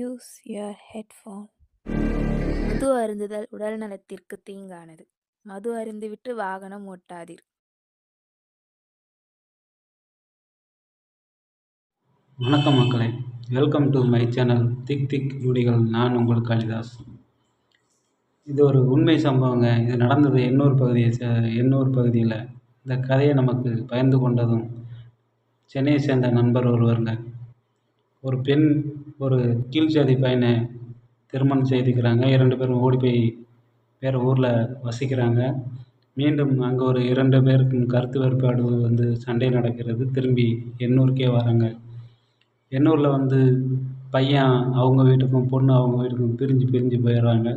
Use your headphone மது அருந்துதல் உடல் நலத்திற்கு தீங்கானது. மது அருந்திவிட்டு வாகனம் ஓட்டாதீர். வணக்கம் மக்களே. வெல்கம் டு மை சேனல் திக் திக் நொடிகள் நான் உங்கள் காளிதாஸ். இது ஒரு உண்மை சம்பவங்க. இது நடந்தது எண்ணூர் பகுதியை சே எண்ணூர் பகுதியில். இந்த கதையை நமக்கு பகிர்ந்து கொண்டதும் சென்னையை சேர்ந்த நண்பர் ஒருவருங்க. ஒரு பெண் ஒரு கீழ் ஜாதி பையனை திருமணம் செய்துக்கிறாங்க. இரண்டு பேரும் ஓடி போய் வேறு ஊரில் வசிக்கிறாங்க. மீண்டும் அங்கே ஒரு இரண்டு பேருக்கும் கருத்து வேறுபாடு வந்து சண்டை நடக்கிறது. திரும்பி எண்ணூருக்கே வராங்க. எண்ணூரில் வந்து பையன் அவங்க வீட்டுக்கும் பொண்ணு அவங்க வீட்டுக்கும் பிரிஞ்சு பிரிஞ்சு போயிடுறாங்க.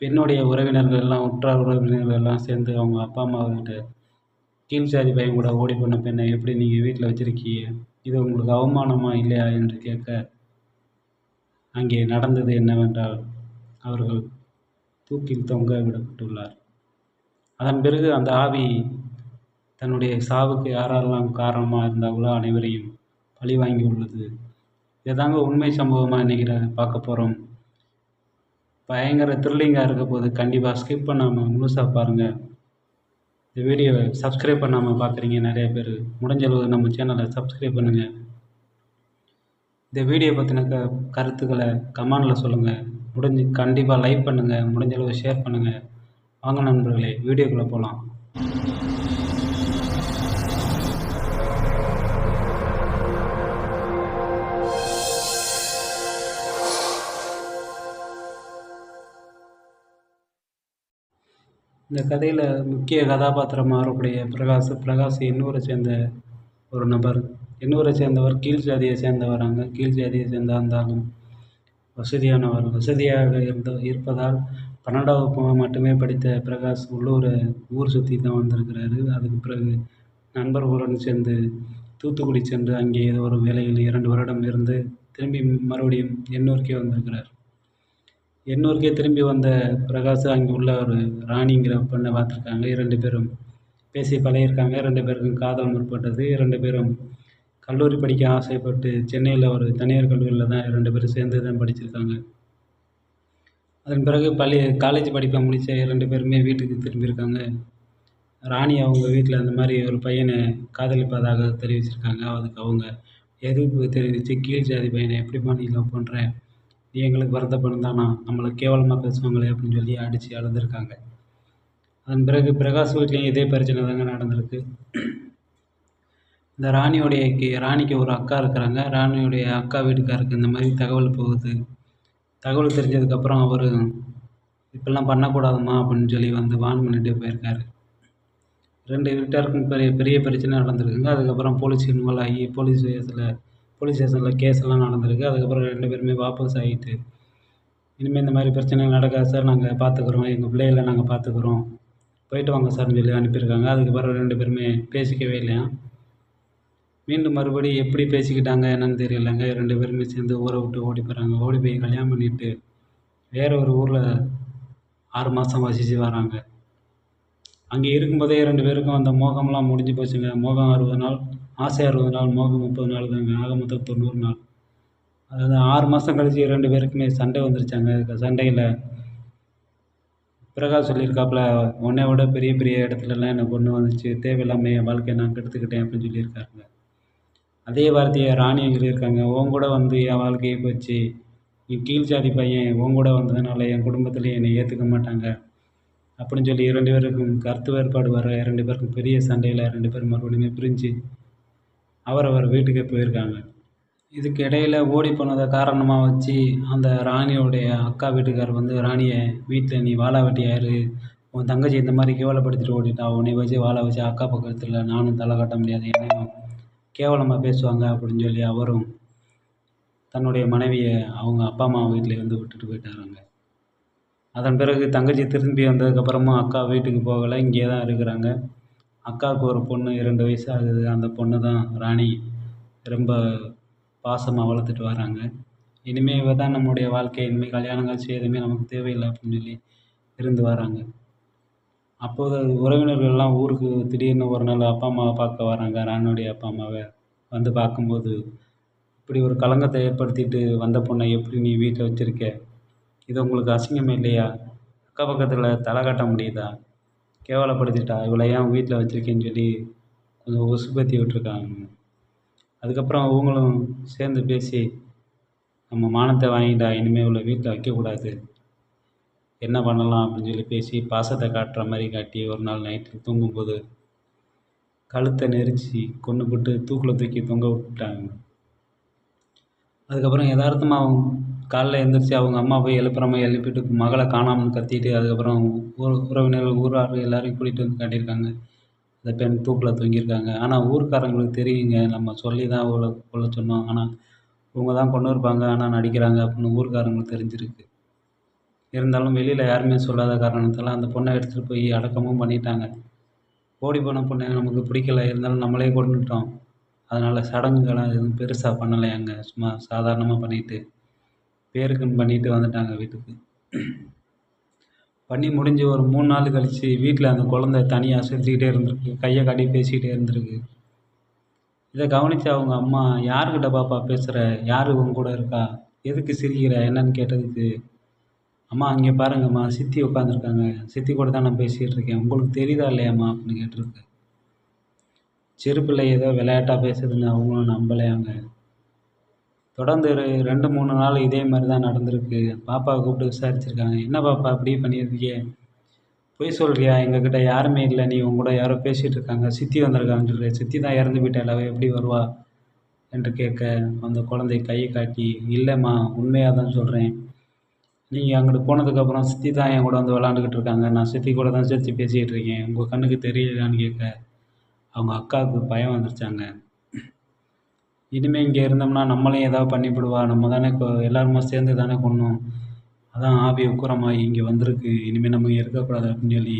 பெண்ணுடைய உறவினர்கள் எல்லாம் உற்றார் உறவினர்கள் எல்லாம் சேர்ந்து அவங்க அப்பா அம்மாக்கிட்ட கீழ் ஜாதி பையன் கூட ஓடி போன பெண்ணை எப்படி நீங்கள் வீட்டில் வச்சுருக்கீங்க? இது உங்களுக்கு அவமானமா இல்லையா என்று கேட்க அங்கே நடந்தது என்னவென்றால் அவர்கள் தூக்கில் தொங்க விடப்பட்டுள்ளார். அதன் பிறகு அந்த ஆவி தன்னுடைய சாவுக்கு யாரெல்லாம் காரணமாக இருந்தாங்களோ அனைவரையும் பழி வாங்கி உள்ளது. இதுதாங்க உண்மை சம்பவமாக நினைக்கிற பார்க்க போகிறோம் பயங்கர த்ரில்லிங்காக இருக்க போது கண்டிப்பாக ஸ்கிப் பண்ணாமல் முழுசாக பாருங்கள் இந்த வீடியோவை சப்ஸ்கிரைப் பண்ணாமல் பார்க்குறீங்க நிறைய பேர். முடிஞ்ச அளவு நம்ம சேனலை சப்ஸ்கிரைப் பண்ணுங்கள் இந்த வீடியோ பற்றின க கருத்துக்களை கமெண்டில் சொல்லுங்கள் முடிஞ்சு கண்டிப்பாக லைக் பண்ணுங்கள் முடிஞ்ச அளவு ஷேர் பண்ணுங்கள் வாங்க நண்பர்களே வீடியோக்குள்ளே போகலாம் இந்த கதையில் முக்கிய கதாபாத்திரமாக வரக்கூடிய பிரகாஷ் பிரகாஷ் எண்ணூரை சேர்ந்த ஒரு நபர். எண்ணூரை சேர்ந்தவர் கீழ் ஜாதியை சேர்ந்தவராங்க கீழ் ஜாதியை சேர்ந்த இருந்தாலும் வசதியானவர். வசதியாக இருந்த இருப்பதால் பன்னெண்டாம் வகுப்பு மட்டுமே படித்த பிரகாஷ் உள்ளூரை ஊர் சுற்றி தான் வந்திருக்கிறாரு. அதுக்கு பிறகு நண்பர்களுடன் சேர்ந்து தூத்துக்குடி சென்று அங்கே ஏதோ ஒரு வேலையில் இரண்டு வருடம் இருந்து திரும்பி மறுபடியும் எண்ணூருக்கே வந்திருக்கிறார். எண்ணூருக்கே திரும்பி வந்த பிரகாஷ் அங்கே உள்ள ஒரு ராணிங்கிற பெண்ணை பார்த்துருக்காங்க. இரண்டு பேரும் பேசி பழகியிருக்காங்க. ரெண்டு பேருக்கும் காதல் முற்பட்டது. இரண்டு பேரும் கல்லூரி படிக்க ஆசைப்பட்டு சென்னையில் ஒரு தனியார் கல்லூரியில் தான் ரெண்டு பேரும் சேர்ந்து தான் படிச்சிருக்காங்க. அதன் பிறகு பள்ளி காலேஜ் படிப்பை முடித்த இரண்டு பேருமே வீட்டுக்கு திரும்பியிருக்காங்க. ராணி அவங்க வீட்டில் அந்த மாதிரி ஒரு பையனை காதலிப்பதாக தெரிவிச்சிருக்காங்க. அதுக்கு அவங்க எதிர்ப்பு தெரிவித்து கீழ் ஜாதி பையனை எப்படி நீ லவ் நீ எங்களுக்கு பிறந்த பொண்ணு தானா நம்மளை கேவலமாக பேசுவாங்களே அப்படின்னு சொல்லி அடித்து அழுதுருக்காங்க. அதன் பிறகு பிரகாஷ் வீட்லேயும் இதே பிரச்சனை தாங்க நடந்திருக்கு. இந்த ராணியோடைய கி ராணிக்கு ஒரு அக்கா இருக்கிறாங்க. ராணியுடைய அக்கா வீட்டுக்காருக்கு இந்த மாதிரி தகவல் போகுது. தகவல் தெரிஞ்சதுக்கப்புறம் அவர் இப்பெல்லாம் பண்ணக்கூடாதும்மா அப்படின்னு சொல்லி வந்து வான் பண்ணிட்டு போயிருக்காரு. ரெண்டு வீட்டாருக்கும் பெரிய பெரிய பிரச்சனை நடந்திருக்குங்க. அதுக்கப்புறம் போலீஸ் இன்வால்வ் ஆகி போலீஸ் வயசில் போலீஸ் ஸ்டேஷனில் கேஸ் எல்லாம் நடந்திருக்கு. அதுக்கப்புறம் ரெண்டு பேருமே வாபஸ் ஆகிட்டு இனிமேல் இந்த மாதிரி பிரச்சனை நடக்காது சார். நாங்கள் பார்த்துக்குறோம் எங்கள் பிள்ளைகளை நாங்கள் பார்த்துக்குறோம் போயிட்டு வாங்க சார்னு சொல்லி அனுப்பியிருக்காங்க. அதுக்கப்புறம் ரெண்டு பேருமே பேசிக்கவே இல்லையா? மீண்டும் மறுபடி எப்படி பேசிக்கிட்டாங்க என்னன்னு தெரியலங்க. ரெண்டு பேருமே சேர்ந்து ஊரை விட்டு ஓடி போகிறாங்க ஓடி போய் கல்யாணம் பண்ணிட்டு வேறு ஒரு ஊரில் ஆறு மாதம் வசித்து வராங்க. அங்கே இருக்கும்போதே ரெண்டு பேருக்கும் அந்த மோகம்லாம் முடிஞ்சு போச்சுங்க. மோகம் அறுபது நாள் ஆசை அறுபது நாள் மோகம் முப்பது நாள் தாங்க. ஆக மொத்தம் தொண்ணூறு நாள். அதாவது ஆறு மாதம் கழிச்சு ரெண்டு பேருக்குமே சண்டை வந்துருச்சாங்க. சண்டையில் பிரகாஷ் சொல்லியிருக்காப்புல உன்னை விட பெரிய பெரிய இடத்துலலாம் எனக்கு பொண்ணு வந்துச்சு. தேவையில்லாமல் என் வாழ்க்கையை நான் கெடுத்துக்கிட்டேன் அப்படின்னு சொல்லியிருக்காருங்க. அதே வார்த்தையை ராணியும் சொல்லியிருக்காங்க. உன் கூட வந்து என் வாழ்க்கையை போச்சு. நீ கீழ் ஜாதி பையன். உன் கூட வந்ததுனால என் குடும்பத்துலேயும் என்னை ஏற்றுக்க மாட்டாங்க. அப்படின்னு சொல்லி ரெண்டு பேருக்கும் கருத்து வேறுபாடு வர இரண்டு பேருக்கும் பெரிய சண்டையில் ரெண்டு பேரும் மறுபடியும் பிரிஞ்சு அவர் அவர் வீட்டுக்கே போயிருக்காங்க. இதுக்கு இடையில ஓடி போனதை காரணமாக வச்சு அந்த ராணியோடைய அக்கா வீட்டுக்கார் வந்து ராணியை வீட்டில் நீ வாழா வெட்டியாரு உன் தங்கச்சி இந்த மாதிரி கேவலப்படுத்திட்டு ஓடிட்டா உன்னை வச்சு வாழ வச்சு அக்கா பக்கத்தில் நானும் தலை காட்ட முடியாது. என்னையும் கேவலமாக பேசுவாங்க அப்படின்னு சொல்லி அவரும் தன்னுடைய மனைவியை அவங்க அப்பா அம்மா வீட்டில் வந்து விட்டுட்டு போயிட்டாராங்க. அதன் பிறகு தங்கச்சி திரும்பி வந்ததுக்கப்புறமும் அக்கா வீட்டுக்கு போகலை இங்கே தான் இருக்கிறாங்க. அக்காவுக்கு ஒரு பொண்ணு இரண்டு வயசு ஆகுது. அந்த பொண்ணு தான் ராணி. ரொம்ப பாசமாக வளர்த்துட்டு வராங்க. இனிமேல் இவ தான் நம்முடைய வாழ்க்கை. இனிமேல் கல்யாணம் காட்சி எதுவுமே நமக்கு தேவையில்லை அப்படின்னு சொல்லி இருந்து வராங்க. அப்போது உறவினர்கள்லாம் ஊருக்கு திடீர்னு ஒரு நாள் அப்பா அம்மாவை பார்க்க வராங்க. ராணியுடைய அப்பா அம்மாவை வந்து பார்க்கும்போது இப்படி ஒரு களங்கத்தை ஏற்படுத்திட்டு வந்த பொண்ணை எப்படி நீ வீட்டில் வச்சுருக்க? இது உங்களுக்கு அசிங்கமே இல்லையா? அக்கம் பக்கத்தில் தலை காட்ட முடியுதா? கேவலப்படுத்திட்டா? இவளை ஏன் வீட்டில் வச்சுருக்கேன்னு சொல்லி கொஞ்சம் உசுப்பேத்தி விட்ருக்காங்க அதுக்கப்புறம் அவங்களும் சேர்ந்து பேசி நம்ம மானத்தை வாங்கிட்டா இனிமேல் இவளை வீட்டில் வைக்கக்கூடாது. என்ன பண்ணலாம் அப்படின்னு சொல்லி பேசி பாசத்தை காட்டுற மாதிரி காட்டி ஒரு நாள் நைட்டு தூங்கும்போது கழுத்தை நெரிச்சு கொன்றுபுட்டு தூக்கில் தூக்கி தொங்க விட்டுட்டாங்க. அதுக்கப்புறம் எதார்த்தமாக அவங்க காலைல எழுந்திரிச்சி அவங்க அம்மா போய் எழுப்புற எழுப்பிட்டு மகளை காணாமல் கத்திட்டு அதுக்கப்புறம் ஊர் உறவினர்கள் ஊரார் எல்லாரையும் கூட்டிகிட்டு வந்து காட்டியிருக்காங்க. அந்த பெண் தூக்கில் தொங்கியிருக்காங்க. ஆனால் ஊர்க்காரங்களுக்கு தெரியுங்க. நம்ம சொல்லி தான் அவளை கொல்ல சொன்னோம். ஆனால் இவங்க தான் கொண்டு இருப்பாங்க. ஆனால் நடிக்கிறாங்க அப்படின்னு ஊர்க்காரங்களுக்கு தெரிஞ்சிருக்கு. இருந்தாலும் வெளியில் யாருமே சொல்லாத காரணத்தால் அந்த பொண்ணை எடுத்துகிட்டு போய் அடக்கமும் பண்ணிட்டாங்க. ஓடி போன பொண்ணை நமக்கு பிடிக்கல. இருந்தாலும் நம்மளே கொண்டுட்டோம். அதனால் சடங்குகள்லாம் எதுவும் பெருசாக பண்ணலையாங்க. சும்மா சாதாரணமாக பண்ணிட்டு. பேருக்குன்னு பண்ணிட்டு வந்துட்டாங்க வீட்டுக்கு. பண்ணி முடிஞ்சு ஒரு மூணு நாள் கழித்து வீட்டில் அந்த குழந்த தனியாக சிரிச்சுக்கிட்டே இருந்திருக்கு. கையை காட்டி பேசிக்கிட்டே இருந்திருக்கு. இதை கவனித்து அவங்க அம்மா யாருக்கிட்ட பாப்பா பேசுகிற யார் உங்க கூட இருக்கா? எதுக்கு சிரிக்கிற? என்னன்னு கேட்டதுக்கு அம்மா அங்கே பாருங்கம்மா சித்தி உட்காந்துருக்காங்க சித்தி கூட தான் நான் பேசிகிட்டு இருக்கேன். உங்களுக்கு தெரியுதா இல்லையாம்மா? அப்படின்னு கேட்டிருக்கு. செருப்பில் ஏதோ விளையாட்டாக பேசுதுன்னு அவங்களும் நம்பலையாங்க. தொடர்ந்து ஒரு ரெண்டு மூணு நாள் இதே மாதிரி தான் நடந்திருக்கு. பாப்பாவை கூப்பிட்டு விசாரிச்சிருக்காங்க. என்ன பாப்பா இப்படி பண்ணியிருக்கீங்க? பொய் சொல்கிறியா எங்கக்கிட்ட யாருமே இல்லை. நீ உன் கூட யாரோ பேசிகிட்டு இருக்காங்க. சித்தி வந்திருக்காங்கன்னு சொல்லி சித்தி தான் இறந்து போயிட்டாள் அவள் எப்படி வருவா? என்று கேட்க அந்த குழந்தை கையை காட்டி இல்லைம்மா உண்மையாக தான் சொல்கிறேன் நீங்கள் அங்கிட்டு போனதுக்கப்புறம் சித்தி தான் என் கூட வந்து விளாண்டுக்கிட்டு இருக்காங்க. நான் சித்தி கூட தான் சிரித்து பேசிகிட்டு இருக்கேன். உங்கள் கண்ணுக்கு தெரியலான்னு கேட்க அவங்க அக்காவுக்கு பயம் வந்துருச்சாங்க. இனிமேல் இங்கே இருந்தோம்னா நம்மளையும் ஏதாவது பண்ணிவிடுவா நம்ம தானே இப்போ எல்லாருமா சேர்ந்து தானே கொண்டோம் அதான் ஆவி உக்கிரமாகி இங்கே வந்திருக்கு. இனிமேல் நம்ம இங்கே இருக்கக்கூடாது அப்படின்னு சொல்லி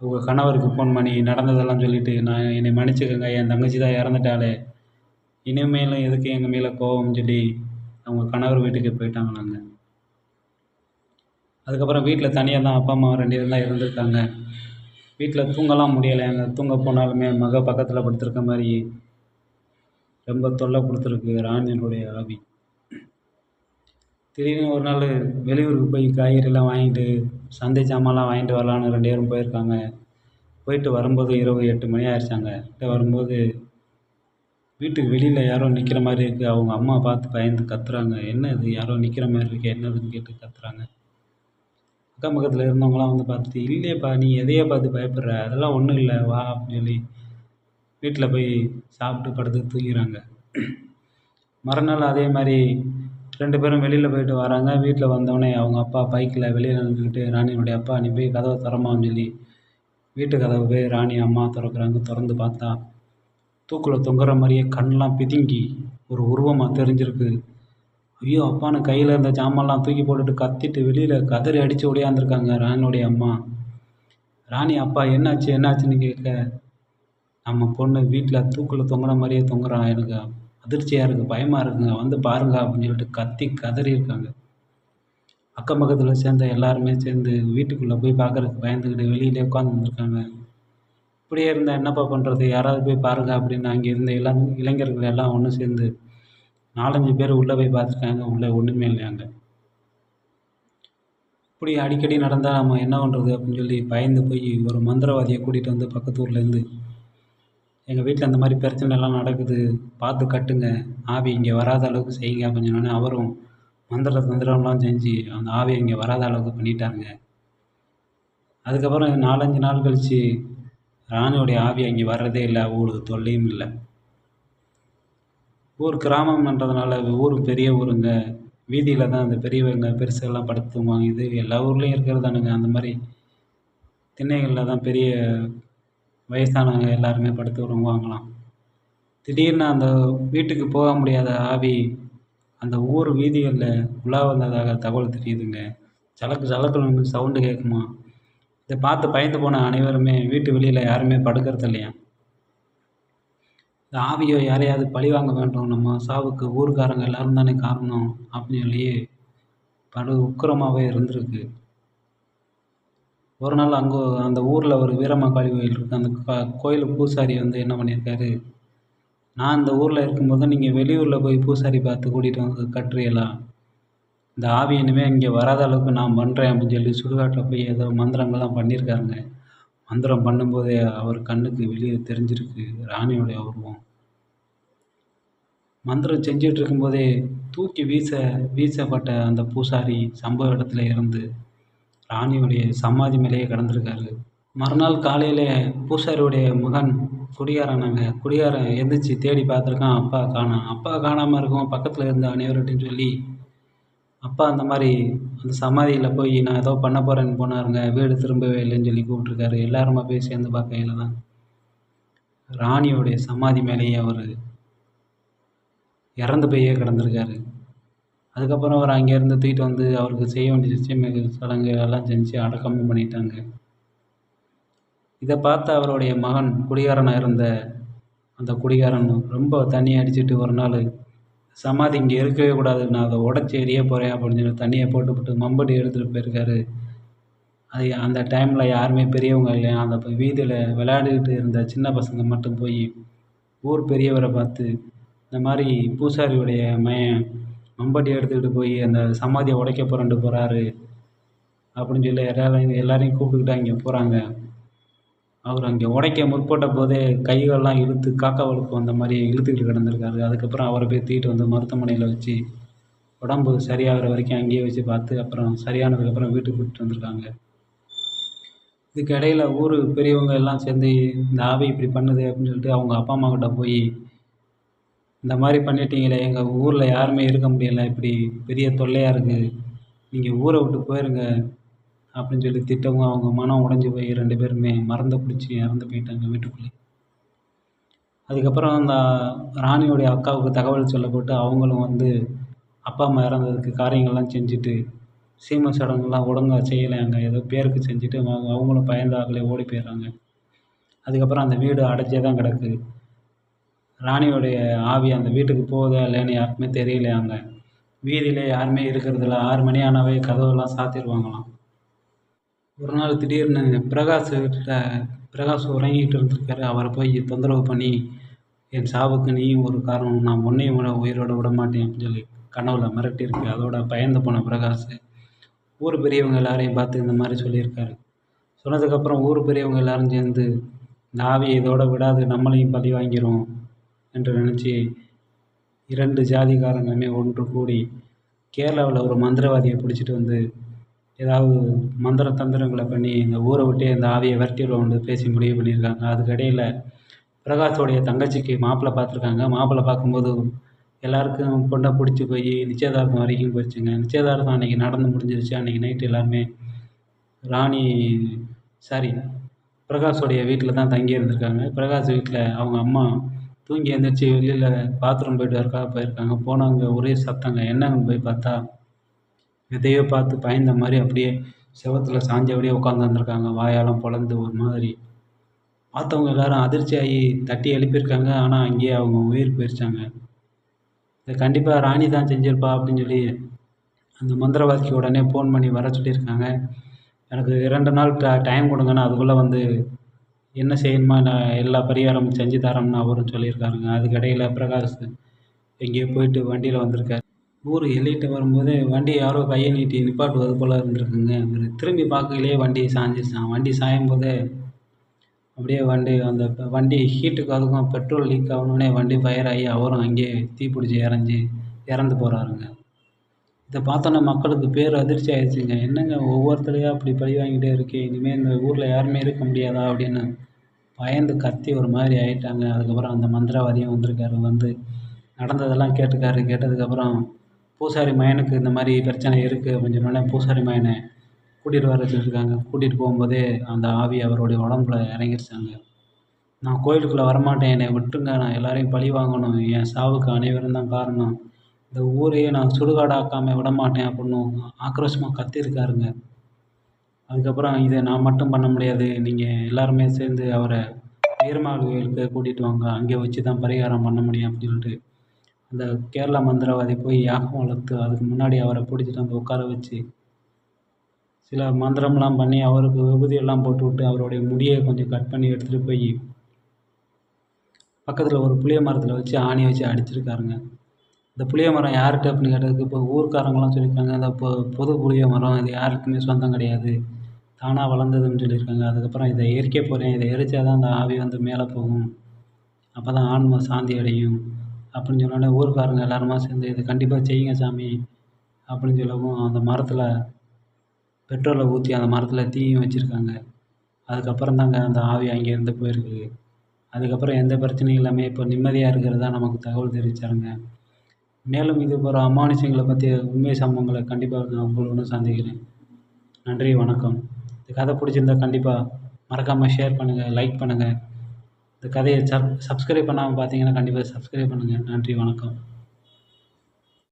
அவங்க கணவருக்கு ஃபோன் பண்ணி நடந்ததெல்லாம் சொல்லிவிட்டு நான் என்னை மன்னிச்சுக்கோங்க என் தங்கச்சி தான் இறந்துட்டாளே. இனிமேலும் எதுக்கு எங்கள் மேலே கோவம்னு சொல்லி அவங்க கணவர் வீட்டுக்கு போயிட்டாங்களாங்க அதுக்கப்புறம் வீட்டில் தனியாக தான் அப்பா அம்மா ரெண்டு பேரும் தான் இருந்திருக்காங்க. வீட்டில் தூங்கலாம் முடியலை. அங்கே தூங்க போனாலுமே மக பக்கத்தில் படுத்திருக்க மாதிரி ரொம்ப தொல்லை கொடுத்துருக்கு ராணியினுடைய ஆவி. திடீர்னு ஒரு நாள் வெளியூருக்கு போய் காய்கறிலாம் வாங்கிட்டு சந்தை சாமான்லாம் வாங்கிட்டு வரலான்னு ரெண்டு பேரும் போயிருக்காங்க. போயிட்டு வரும்போது இரவு எட்டு மணி ஆயிடுச்சாங்க வரும்போது வீட்டுக்கு வெளியில் யாரோ நிற்கிற மாதிரி இருக்குது அவங்க அம்மா பார்த்து பயந்து கத்துறாங்க. என்ன இது? யாரோ நிற்கிற மாதிரி இருக்குது என்னதுன்னு கேட்டு கத்துறாங்க. அக்கம் பக்கத்தில் இருந்தவங்களாம் வந்து பார்த்துட்டு இல்லையேப்பா நீ எதையே பார்த்து பயப்படுற. அதெல்லாம் ஒன்றும் இல்லை. வா அப்படின்னு சொல்லி வீட்டில் போய் சாப்பிட்டு படுத்து தூங்கிறாங்க. மறுநாள் அதே மாதிரி ரெண்டு பேரும் வெளியில் போயிட்டு வராங்க. வீட்டில் வந்தோடனே அவங்க அப்பா பைக்கில் வெளியில் நின்றுக்கிட்டு ராணியினுடைய அப்பா நீ போய் கதவை திறமான்னு சொல்லி வீட்டு கதவை போய் ராணி அம்மா திறக்கிறாங்க. திறந்து பார்த்தா தூக்கில் தொங்குற மாதிரியே கண்ணெலாம் பிதுங்கி ஒரு உருவமாக தெரிஞ்சிருக்கு. ஐயோ அப்பான்னு கையில் இருந்த ஜாமான்லாம் தூக்கி போட்டுட்டு கத்திட்டு வெளியில் கதறி அடித்து ஓடியாந்துருக்காங்க ராணியோடைய அம்மா. ராணி அப்பா என்னாச்சு என்னாச்சுன்னு கேட்க நம்ம பொண்ணு வீட்டில் தூக்கில் தொங்குன மாதிரியே தொங்குறான் எனக்கு அதிர்ச்சியாக இருக்குது பயமாக இருக்குங்க. வந்து பாருங்க அப்படின்னு சொல்லிட்டு கத்தி கதறி இருக்காங்க. அக்கம் பக்கத்தில் சேர்ந்த எல்லாருமே சேர்ந்து வீட்டுக்குள்ளே போய் பார்க்கறதுக்கு பயந்துக்கிட்டு வெளியிலே உட்காந்துருந்துருக்காங்க இப்படியே இருந்தால் என்னப்பா பண்ணுறது யாராவது போய் பாருங்க அப்படின்னு அங்கே இருந்த எல்லா இளைஞர்கள் எல்லாம் ஒன்று சேர்ந்து நாலஞ்சு பேர் உள்ளே போய் பார்த்துருக்காங்க. உள்ளே ஒன்றுமே இல்லையாங்க இப்படி அடிக்கடி நடந்தால் நம்ம என்ன பண்ணுறது அப்படின்னு சொல்லி பயந்து போய் ஒரு மந்திரவாதியை கூட்டிகிட்டு வந்து பக்கத்து ஊர்லேருந்து எங்கள் வீட்டில் இந்த மாதிரி பிரச்சனைலாம் நடக்குது பார்த்து கட்டுங்க. ஆவி இங்கே வராத அளவுக்கு செய்யுங்க அப்படின்னு அவரும் மந்திர தந்திரம்லாம் செஞ்சு அந்த ஆவி இங்கே வராத அளவுக்கு பண்ணிட்டாருங்க. அதுக்கப்புறம் நாலஞ்சு நாள் கழித்து ராணியோடைய ஆவி அங்கே வர்றதே இல்லை ஊர் தொல்லையும் இல்லை. ஊர் கிராமம்ன்றதுனால ஊர் பெரிய ஊருங்க. வீதியில் தான் அந்த பெரியவங்க பெருசுகள்லாம் படுத்து தூங்குவாங்க. இது எல்லா ஊர்லேயும் இருக்கிறது தானுங்க. அந்த மாதிரி திண்ணைகளில் தான் பெரிய வயசானவங்க எல்லாருமே படுத்து உறங்குவாங்களாம் திடீர்னு அந்த வீட்டுக்கு போக முடியாத ஆவி அந்த ஊர் வீதிகளில் உலா வந்ததாக தகவல் தெரியுதுங்க. சலக்கு சலக்குன்னு சவுண்டு கேட்குமா இதை பார்த்து பயந்து போன அனைவருமே வீட்டு வெளியில் யாருமே படுக்கிறது இல்லையா? இந்த ஆவியோ யாரையாவது பழி வாங்க வேண்டும். நம்ம சாவுக்கு ஊருக்காரங்க எல்லாரும் தானே காரணம் அப்படின்னு சொல்லி படு உக்கிரமாகவே இருந்திருக்கு. ஒரு நாள் அங்கே அந்த ஊரில் ஒரு வீரமாகாளி கோயில் இருக்குது அந்த க கோயில் பூசாரி வந்து என்ன பண்ணியிருக்காரு? நான் இந்த ஊரில் இருக்கும்போது நீங்கள் வெளியூரில் போய் பூசாரி பார்த்து கூட்டிகிட்டு வந்து கட்டுறீங்களா? இந்த ஆவி இனிமேல் இங்கே வராத அளவுக்கு நான் பண்ணுறேன் அப்படின்னு சொல்லி சுடுகாட்டில் போய் ஏதோ மந்திரங்கள்லாம் பண்ணியிருக்காருங்க. மந்திரம் பண்ணும்போதே அவர் கண்ணுக்கு வெளியே தெரிஞ்சிருக்கு. ராணியோடைய உருவம். மந்திரம் செஞ்சுட்டு இருக்கும்போதே தூக்கி வீச வீசப்பட்ட அந்த பூசாரி சம்பவ இடத்துல இருந்து ராணியுடைய சமாதி மேலேயே கிடந்திருக்காரு. மறுநாள் காலையில் பூசாரியுடைய மகன் குடிகாரனாங்க குடிகாரன் எந்திரிச்சு தேடி பார்த்துருக்கான் அப்பா காணோம் அப்பா காணாமல் இருக்கும் பக்கத்தில் இருந்த அனைவர்கிட்டையும் சொல்லி அப்பா அந்த மாதிரி அந்த சமாதியில் போய் நான் ஏதோ பண்ண போகிறேன்னு போனாருங்க வீடு திரும்பவே இல்லைன்னு சொல்லி கூப்பிட்ருக்காரு எல்லாருமா போய் சேர்ந்து பார்க்கையில் தான். ராணியோடைய சமாதி மேலேயே அவர் இறந்து போயே கிடந்திருக்காரு. அதுக்கப்புறம் அவர் அங்கேருந்து தூக்கிட்டு வந்து அவருக்கு செய்ய வேண்டிய நிச்சயமிகு சடங்கு எல்லாம் செஞ்சு அடக்கமும் பண்ணிட்டாங்க. இதை பார்த்த அவருடைய மகன் குடிகாரனாக இருந்த அந்த குடிகாரன் ரொம்ப தண்ணி அடிச்சுட்டு ஒரு நாள் சமாதி இங்கே இருக்கவே கூடாது நான் அதை உடச்சி எறிய போகிறேன் அப்படின்னு சொல்லி தண்ணியை போட்டுவிட்டு மம்படி எடுத்துகிட்டு போயிருக்காரு. அது அந்த டைமில் யாருமே பெரியவங்க இல்லையா? அந்த வீதியில் விளையாடிக்கிட்டு இருந்த சின்ன பசங்க மட்டும் போய் ஊர் பெரியவரை பார்த்து இந்த மாதிரி பூசாரியுடைய மகன் மம்பட்டி எடுத்துக்கிட்டு போய் அந்த சமாதியை உடைக்க போகிறேன்ட்டு போகிறாரு அப்படின்னு சொல்லி எல்லாரையும் எல்லாரையும் கூப்பிட்டுக்கிட்டு அங்கே போகிறாங்க அவர் அங்கே உடைக்க முற்பட்ட போதே கைகள்லாம் இழுத்து காக்கா வழுக்கு வந்த மாதிரி இழுத்துக்கிட்டு கிடந்திருக்காரு. அதுக்கப்புறம் அவரை போய் தூக்கிட்டு வந்து மருத்துவமனையில் வச்சு உடம்பு சரியாகிற வரைக்கும் அங்கேயே வச்சு பார்த்து அப்புறம் சரியானதுக்கப்புறம் வீட்டுக்கு கூப்பிட்டு வந்திருக்காங்க. இதுக்கு இடையில ஊர் பெரியவங்க எல்லாம் சேர்ந்து இந்த ஆவி இப்படி பண்ணுது அப்படின்னு சொல்லிட்டு அவங்க அப்பா அம்மா கிட்ட போய் இந்த மாதிரி பண்ணிட்டீங்களே எங்கள் ஊரில் யாருமே இருக்க முடியலை இப்படி பெரிய தொல்லையாக இருக்குது நீங்கள் ஊரை விட்டு போயிருங்க அப்படின்னு சொல்லி திட்டவும் அவங்க மனம் உடஞ்சி போய் ரெண்டு பேருமே மருந்தை குடிச்சு இறந்து போயிட்டாங்க வீட்டுக்குள்ளே. அதுக்கப்புறம் அந்த ராணியோடைய அக்காவுக்கு தகவல் சொல்லப்பட்டு அவங்களும் வந்து அப்பா அம்மா இறந்ததுக்கு காரியங்கள்லாம் செஞ்சுட்டு சீமை சடங்குலாம் ஒழுங்காக செய்யலை அங்கே ஏதோ பேருக்கு செஞ்சுட்டு அவங்க அவங்களும் பயந்தாங்களே ஓடி போயிடுறாங்க. அதுக்கப்புறம் அந்த வீடு அடைச்சே தான் கிடக்கு. ராணியோடைய ஆவி அந்த வீட்டுக்கு போகுதா இல்லைன்னு யாருக்குமே தெரியலையா அங்கே. வீதியிலே யாருமே இருக்கிறதில்ல. ஆறு மணி ஆனாவே கதவெல்லாம் சாத்திடுவாங்களாம் ஒரு நாள் திடீர்னு பிரகாஷ் கிட்ட பிரகாஷ் உறங்கிட்டு இருந்திருக்காரு. அவரை போய் தொந்தரவு பண்ணி என் சாவுக்கு நீயும் ஒரு காரணம். நான் உன்னையும் விட உயிரோட விட மாட்டேன் அப்படின்னு சொல்லி கனவுல மிரட்டியிருக்கு. அதோட பயந்து போன பிரகாஷ். ஊர் பெரியவங்க எல்லாரையும் பார்த்து இந்த மாதிரி சொல்லியிருக்காரு. சொன்னதுக்கப்புறம் ஊர் பெரியவங்க எல்லாரும் சேர்ந்து இந்த ஆவியை இதோட விடாது. நம்மளையும் பழி வாங்கிடும் என்று நினச்சி இரண்டு ஜாதிக்காரங்களுமே ஒன்று கூடி கேரளாவில் ஒரு மந்திரவாதியை பிடிச்சிட்டு வந்து ஏதாவது மந்திர தந்திரங்களை பண்ணி இந்த ஊரை விட்டே இந்த ஆவியை விரட்டிடுவோம்னு பேசி முடிவு பண்ணியிருக்காங்க. அதுக்கு பிரகாஷோடைய தங்கச்சிக்கு மாப்பிள்ளை பார்த்துருக்காங்க. மாப்பிள்ளை பார்க்கும்போது எல்லாருக்கும் பொண்ணை பிடிச்சி போய் நிச்சயதார்த்தம் வரைக்கும் போயிடுச்சுங்க. நிச்சயதார்த்தம் அன்றைக்கி நடந்து முடிஞ்சிருச்சு. அன்றைக்கி நைட்டு எல்லாருமே ராணி சாரி பிரகாஷோடைய வீட்டில் தான் தங்கி இருந்திருக்காங்க பிரகாஷ் வீட்டில் அவங்க அம்மா தூங்கி எழுந்திரிச்சி வெளியில் பாத்ரூம் போயிட்டு வரக்காக போயிருக்காங்க. போனவங்க ஒரே சத்தங்க என்னங்கன்னு போய் பார்த்தா? எதையோ பார்த்து பயந்த மாதிரி அப்படியே செவத்தில் சாஞ்சபடியே உட்காந்து வந்திருக்காங்க. வாயெல்லாம் பொளந்து ஒரு மாதிரி. பார்த்தவங்க எல்லாரும் அதிர்ச்சி ஆகி தட்டி எழுப்பியிருக்காங்க. ஆனால் அங்கேயே அவங்க உயிர் போயிருச்சாங்க. இதை கண்டிப்பாக ராணி தான் செஞ்சிருப்பா அப்படின்னு சொல்லி அந்த மந்திரவாதிக்கு உடனே ஃபோன் பண்ணி வர சொல்லியிருக்காங்க. எனக்கு இரண்டு நாள் ட டைம் கொடுங்கண்ணா. அதுக்குள்ளே வந்து என்ன செய்யணுமோ நான் எல்லா பரிகாரமும் செஞ்சு தரேன்னு அவரும் சொல்லியிருக்காருங்க. அதுக்கிடையில் பிரகாஷ் எங்கேயோ போயிட்டு வண்டியில் வந்திருக்காரு. ஊர் எல்லைகிட்ட வரும்போது வண்டி யாரோ கையை நீட்டி நிப்பாட்டுவது போல் இருந்திருக்குங்க. அவர் திரும்பி பார்க்கையிலேயே வண்டி சாஞ்சிருச்சான் வண்டி சாயும் போதே அப்படியே வண்டி அந்த வண்டி ஹீட்டுக்கு அதுக்கும் பெட்ரோல் லீக் ஆகணுன்னே வண்டி ஃபயர் ஆகி அவரும் அங்கேயே தீப்பிடிச்சி இறஞ்சி இறந்து போகிறாருங்க இதை பார்த்தோன்னே மக்களுக்கு பேர் அதிர்ச்சி ஆயிடுச்சுங்க. என்னங்க ஒவ்வொருத்தரையும் அப்படி பழி வாங்கிட்டே இருக்கே? இனிமேல் இந்த ஊரில் யாருமே இருக்க முடியாதா அப்படின்னு பயந்து கத்தி ஒரு மாதிரி ஆயிட்டாங்க. அதுக்கப்புறம் அந்த மந்திரவாதியும் வந்திருக்காரு. வந்து நடந்ததெல்லாம் கேட்டுக்காரு. கேட்டதுக்கப்புறம் பூசாரி மயனுக்கு இந்த மாதிரி பிரச்சனை இருக்குது அப்படின்னு சொன்னோடனே பூசாரி மயனை கூட்டிகிட்டு வர சொல்லியிருக்காங்க. கூட்டிகிட்டு போகும்போதே அந்த ஆவி அவருடைய உடம்புல இறங்கிருச்சாங்க. நான் கோயிலுக்குள்ளே வரமாட்டேன். என்னை விட்டுருங்க. நான் எல்லாரையும் பழி வாங்கணும். என் சாவுக்கு அனைவரும் தான் காரணம். இந்த ஊரையே நான் சுடுகாடாக்காமல் விட மாட்டேன் அப்படின்னு ஆக்ரோஷமாக கத்தியிருக்காருங்க அதுக்கப்புறம் இதை நான் மட்டும் பண்ண முடியாது. நீங்கள் எல்லாருமே சேர்ந்து அவரை வீரமாள் கோயிலுக்கு கூட்டிகிட்டு வாங்க. அங்கே வச்சு தான் பரிகாரம் பண்ண முடியும் அப்படின்னு சொல்லிட்டு அந்த கேரளா மந்திரவாதி போய் யாகம் வளர்த்து அதுக்கு முன்னாடி அவரை பிடிச்சிட்டு வந்து உட்கார வச்சு சில மந்திரம்லாம் பண்ணி அவருக்கு விபூதியெல்லாம் போட்டு விட்டு அவருடைய முடியை கொஞ்சம் கட் பண்ணி எடுத்துகிட்டு போய் பக்கத்தில் ஒரு புளிய மரத்தில் வச்சு ஆணி வச்சு அடிச்சிருக்காருங்க. இந்த புளிய மரம் யார்கிட்ட அப்படின்னு கேட்டதுக்கு இப்போ ஊர்க்காரங்கள்லாம் சொல்லியிருக்காங்க இந்த பொ பொது புளிய மரம் இது யாருக்குமே சொந்தம் கிடையாது தானாக வளர்ந்ததுன்னு சொல்லியிருக்காங்க. அதுக்கப்புறம் இதை எரிக்க போகிறேன் இதை எரித்தா தான் அந்த ஆவி வந்து மேலே போகும். அப்போ தான் ஆன்மா சாந்தி அடையும் அப்படின்னு சொன்னோடனே ஊர்க்காரங்க எல்லாருமா சேர்ந்து இதை கண்டிப்பாக செய்யுங்க சாமி அப்படின்னு சொல்லவும் அந்த மரத்தில் பெட்ரோலை ஊற்றி அந்த மரத்தில் தீயும் வச்சுருக்காங்க. அதுக்கப்புறம் தாங்க அந்த ஆவி அங்கேருந்து போயிருக்கு. அதுக்கப்புறம் எந்த பிரச்சனையும் இல்லாமல் இப்போ நிம்மதியாக இருக்கிறதா நமக்கு தகவல் தெரிவித்தாருங்க மேலும் இது போகிற அமானுஷங்களை பற்றி உண்மை சம்பவங்களை கண்டிப்பாக நான் உங்களோட சந்திக்கிறேன். நன்றி வணக்கம். இந்த கதை பிடிச்சிருந்தா கண்டிப்பாக மறக்காமல் ஷேர் பண்ணுங்கள் லைக் பண்ணுங்கள் இந்த கதையை சப் சப்ஸ்கிரைப் பண்ணாமல் பார்த்தீங்கன்னா கண்டிப்பாக சப்ஸ்கிரைப் பண்ணுங்கள் நன்றி வணக்கம்.